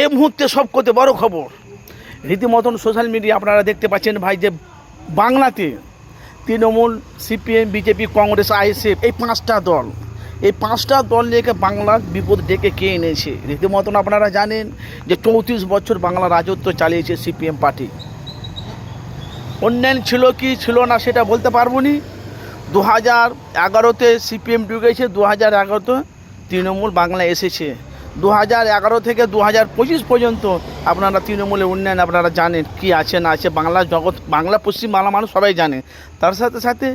এই মুহূর্তে সব করতে বড় খবর। রীতিমতন সোশ্যাল মিডিয়া আপনারা দেখতে পাচ্ছেন ভাই যে বাংলাতে Trinamool, CPM, BJP, Congress, ISF এই পাঁচটা দল, এই পাঁচটা দল নিয়ে বাংলার বিপদ ডেকে কে এনেছে? রীতিমতন আপনারা জানেন যে চৌত্রিশ বছর বাংলা রাজত্ব চালিয়েছে সিপিএম পার্টি। অন্যান্য ছিল কি ছিল না সেটা বলতে পারব নি। দু হাজার এগারোতে সিপিএম ঢুকেছে দু হাজার এগারোতে তৃণমূল বাংলা এসেছে। দু হাজার এগারো থেকে দু হাজার পঁচিশ পর্যন্ত আপনারা তৃণমূলের উন্নয়ন আপনারা জানেন কি আছে না আছে। বাংলা জগৎ, বাংলা পশ্চিম বাংলা মানুষ সবাই জানে। তার সাথে সাথে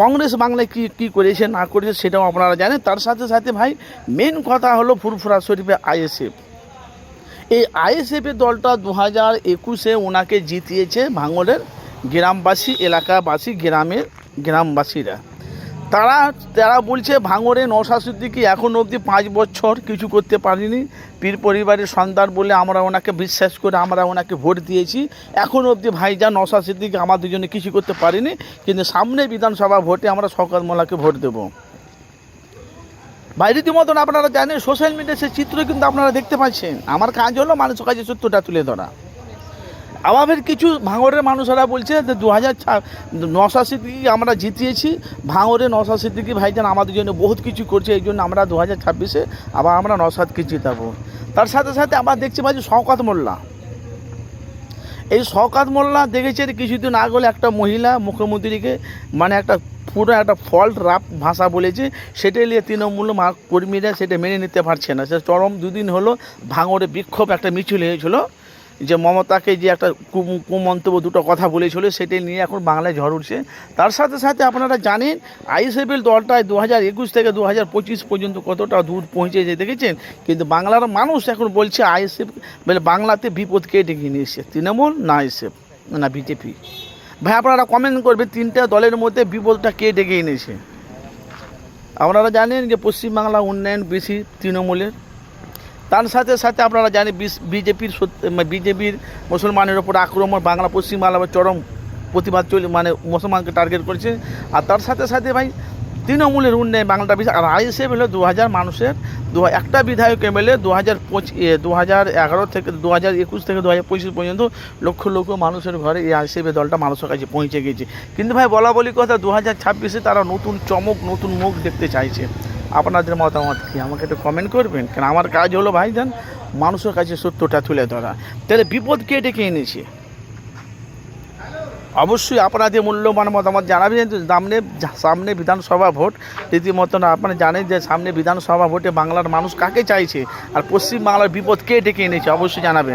কংগ্রেস বাংলায় কী কী করেছে, না করেছে সেটাও আপনারা জানেন। তার সাথে সাথে ভাই মেন কথা হলো ফুরফুরা শরীফে আইএসএফ। এই আইএসএফের দলটা দু হাজার একুশে ওনাকে জিতিয়েছে ভাঙড়ের গ্রামবাসী, এলাকাবাসী, গ্রামের গ্রামবাসীরা। তারা তারা বলছে ভাঙরে নশা সিদ্দিকি এখন অবধি পাঁচ বছর কিছু করতে পারিনি? পীর পরিবারের সন্তান বলে আমরা ওনাকে বিশ্বাস করে আমরা ওনাকে ভোট দিয়েছি। এখন অবধি ভাইজান নশা সিদ্দিকি আমাদের জন্য কিছু করতে পারিনি? কিন্তু সামনে বিধানসভা ভোটে আমরা শওকত মোল্লাকে ভোট দেবো। বাইরের মতন আপনারা জানেন সোশ্যাল মিডিয়া সে চিত্র কিন্তু আপনারা দেখতে পাচ্ছেন। আমার কাজ হলো মানুষের কাছে সত্যটা তুলে ধরা। আমাদের কিছু ভাঙরের মানুষেরা বলছে যে দু হাজার নশা আমরা জিতিয়েছি ভাঙরে নশা সিদ্দিকি ভাইজান আমাদের জন্য বহুত কিছু করছে, এই জন্য আমরা দু হাজার ছাব্বিশে আবার আমরা নশাদকে জিতাবো। তার সাথে সাথে আমরা দেখছি ভাই শওকাত মোল্লা। এই শওকাত মোল্লা দেখেছেন কিছুদিন আগে একটা মহিলা মুখ্যমন্ত্রীকে মানে একটা পুরো একটা ফল্ট রাপ ভাষা বলেছে, সেটা নিয়ে তৃণমূল কর্মীরা সেটা মেনে নিতে পারছে না। সে চরম দুদিন হলো ভাঙড়ে বিক্ষোভ, একটা মিছিল হয়েছিল। যে মমতাকে যে একটা কুমন্তব্য দুটো কথা বলেছিল সেটা নিয়ে এখন বাংলায় ঝড় উঠছে। তার সাথে সাথে আপনারা জানেন আইএসএফএল দলটায় দু হাজার একুশ থেকে দু হাজার পঁচিশ পর্যন্ত কতটা দূর পৌঁছে যে দেখেছেন? কিন্তু বাংলার মানুষ এখন বলছে, আইএসএফ মানে বাংলাতে বিপদ কে ডেকে নিয়ে এসছে। তৃণমূল না আইএসএফ, না বিজেপি। ভাই, আপনারা কমেন্ট করবে তিনটা দলের মধ্যে বিপদটা কে ডেকে এনেছে আপনারা জানেন যে পশ্চিমবাংলা উন্নয়ন বেশি তৃণমূলের। তার সাথে সাথে আপনারা জানেন বিজেপির বিজেপির মুসলমানের ওপর আক্রমণ, বাংলা পশ্চিমবাংলা বা চরম প্রতিবাদ চলে মানে মুসলমানকে টার্গেট করেছে। আর তার সাথে সাথে ভাই তৃণমূলের উন্নয়ন বাংলাটা বেশি আর আইএসএফ হলো দু হাজার মানুষের দু একটা বিধায়ক এমএলএ দু হাজার পঁচিশ দু হাজার এগারো থেকে দু হাজার একুশ থেকে দু হাজার পঁচিশ পর্যন্ত লক্ষ লক্ষ মানুষের ঘরে এই আইএসএফের দলটা মানুষের কাছে পৌঁছে গেছে। কিন্তু ভাই বলা বলি কথা দু হাজার ছাব্বিশে তারা নতুন চমক, নতুন মুখ দেখতে চাইছে। আপনাদের মতামত কি? আমাকে একটু কমেন্ট করবেন? কেন আমার কাজ হলো ভাইজান, মানুষের কাছে সত্যটা তুলে ধরা। তাহলে বিপদ কে ডেকে এনেছে? অবশ্যই আপনাদের মূল্যবান মতামত জানাবেন সামনে সামনে বিধানসভা ভোট। রীতিমতন আপনারা জানেন যে সামনে বিধানসভা ভোটে বাংলার মানুষ কাকে চাইছে? আর পশ্চিম বাংলার বিপদ কে ডেকে এনেছে? অবশ্যই জানাবেন।